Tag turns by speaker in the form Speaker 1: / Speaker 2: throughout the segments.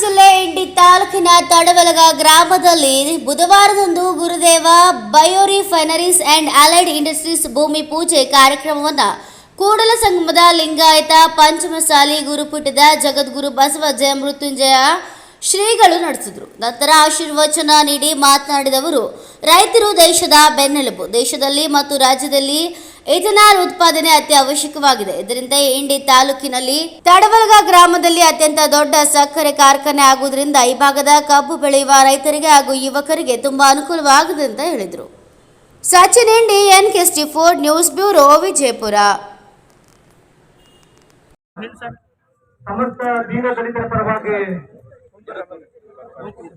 Speaker 1: ಜಿಲ್ಲೆ ಇಂಡಿ ತಾಲೂಕಿನ ತಡವಲಗ ಗ್ರಾಮದಲ್ಲಿ ಬುಧವಾರದಂದು Gurudeva biorefineries and allied industries ಭೂಮಿ ಪೂಜೆ ಕಾರ್ಯಕ್ರಮವನ್ನು ಕೂಡಲ ಸಂಗಮದ ಲಿಂಗಾಯತ ಪಂಚಮಸಾಲಿ ಗುರುಪೀಠದ ಜಗದ್ಗುರು ಬಸವ ಜಯ ಮೃತ್ಯುಂಜಯ ಶ್ರೀಗಳು ನಡೆಸಿದರು. ನಂತರ ಆಶೀರ್ವಚನ ನೀಡಿ ಮಾತನಾಡಿದವರು, ರೈತರು ದೇಶದ ಬೆನ್ನೆಲುಬು, ದೇಶದಲ್ಲಿ ಮತ್ತು ರಾಜ್ಯದಲ್ಲಿ ಇಥನಾಲ್ ಉತ್ಪಾದನೆ ಅತಿ ಅವಶ್ಯಕವಾಗಿದೆ. ಇದರಿಂದ ಇಂಡಿ ತಾಲೂಕಿನಲ್ಲಿ ತಡವಲ್ಗ ಗ್ರಾಮದಲ್ಲಿ ಅತ್ಯಂತ ದೊಡ್ಡ ಸಕ್ಕರೆ ಕಾರ್ಖಾನೆ ಆಗುವುದರಿಂದ ಈ ಭಾಗದ ಕಬ್ಬು ಬೆಳೆಯುವ ರೈತರಿಗೆ ಹಾಗೂ ಯುವಕರಿಗೆ ತುಂಬಾ ಅನುಕೂಲವಾಗಿದೆ ಅಂತ ಹೇಳಿದರು. Sachin Indi N KST four news bureau, Vijayapura.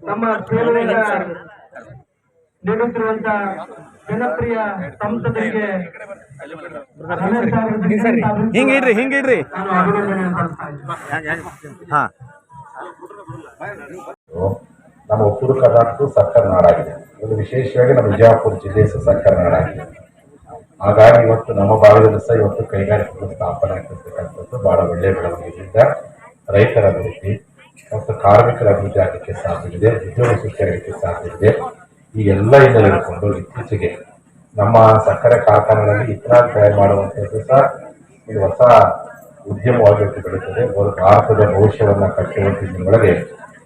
Speaker 2: ನಮ್ಮ ಸೇವೆಯಿಂದ ನೀಡುತ್ತಿರುವಂತ ಜನಪ್ರಿಯ ಸಂಸದರಿಗೆ
Speaker 3: ಹಿಂಗ ಇಡ್ರಿ ಹಿಂಗ್ ಇಡ್ರಿ. ಹಾ.
Speaker 4: ನಮ್ಮ ಉತ್ತರ ಕರ್ನಾಟಕ ಸರ್ಕಾರ ನಾಡಾಗಿದೆ. ಇದು ವಿಶೇಷವಾಗಿ ನಮ್ಮ ವಿಜಯಪುರ ಜಿಲ್ಲೆ ಸಹ ಸರ್ಕಾರ ನಾಡಾಗಿದೆ. ಹಾಗಾಗಿ ಇವತ್ತು ನಮ್ಮ ಭಾಗದಲ್ಲಿ ಸಹ ಇವತ್ತು ಕೈಗಾರಿಕೆಗಳು ಸ್ಥಾಪನೆ ಆಗ್ತಿರ್ತಕ್ಕಂಥದ್ದು ಬಹಳ ಒಳ್ಳೆಯ ಬೆಳವಣಿಗೆಯಿಂದ ರೈತರ ಅಭಿವೃದ್ಧಿ ಮತ್ತು ಕಾರ್ಮಿಕರ ಅಭಿವೃದ್ಧಿ ಆಗಲಿಕ್ಕೆ ಸಾಧ್ಯವಿದೆ ಉದ್ಯೋಗ ಸೃಷ್ಟಿ ಆಗಲಿಕ್ಕೆ ಸಾಧ್ಯವಿದೆ. ಈ ಎಲ್ಲ ಹಿನ್ನೆಲೆಗಳು ಇತ್ತೀಚೆಗೆ ನಮ್ಮ ಸಕ್ಕರೆ ಕಾರ್ಖಾನೆಗಳಲ್ಲಿ ಇಥನಾಲ್ ತಯಾರು ಮಾಡುವಂಥದ್ದು ಸಹ ಇದು ಹೊಸ ಉದ್ಯಮವಾಗಿ ಬೆಳೀತದೆ. ಭಾರತದ ಭವಿಷ್ಯವನ್ನ ದಿನಗಳಿಗೆ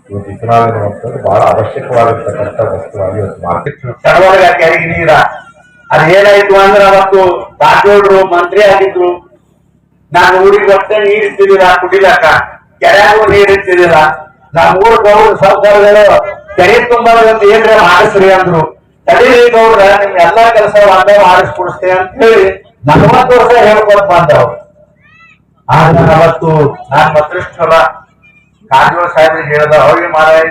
Speaker 4: ಇವತ್ತು ಇಥನಾಲ್ ಅನ್ನುವಂಥದ್ದು ಬಹಳ ಅವಶ್ಯಕವಾಗಿರ್ತಕ್ಕಂಥ ವಸ್ತುವಾಗಿ ಇವತ್ತು ಮಾರ್ಕೆಟ್
Speaker 5: ನೀರ. ಅದ್ ಏನಾಯ್ತು ಅಂದ್ರೆ ಅವತ್ತು ರಾಜೋಡ್ರು ಮಂತ್ರಿ ಆಗಿದ್ರು. ನಾನು ಊರಿಗೆ ಬರ್ತೆ ನೀರು ಇರ್ತಿದಿಲ್ಲ ಕುಡಿಲಕ್ಕ? ಕೆರೆಗೂ ನೀರು ಇರ್ತಿದಿಲ್ಲ ನಮ್ಮ ಊರು ಸರ್ಕಾರಗಳು ಕೆರೆ ತುಂಬಾದಂತ ಏನ್ರ ಮಾಡಿಸ್ರಿ ಅಂದ್ರು. ತಡೀರಿ ಗೌಡ್ರ ನಿಮ್ ಎಲ್ಲಾ ಕೆಲಸ ಒಂದೇ ಮಾಡಿಸ್ಕೊಡಿಸ್ತೇವೆ ಅಂತ ಹೇಳಿ ನಲವತ್ತು ವರ್ಷ ಹೇಳ್ಕೊಟ್ ಬಂದವ್ರು ಆದ್ರೆ ಅವತ್ತು ನಾನ್ ಮತ್ತಷ್ಟಲ್ಲ ಕಾಂಗ್ರೆಸ್ ಸಾಹೇಬ್ರಿಗೆ ಹೇಳ್ದ, ಅವ್ರಿಗೆ ಮಾರಾಯ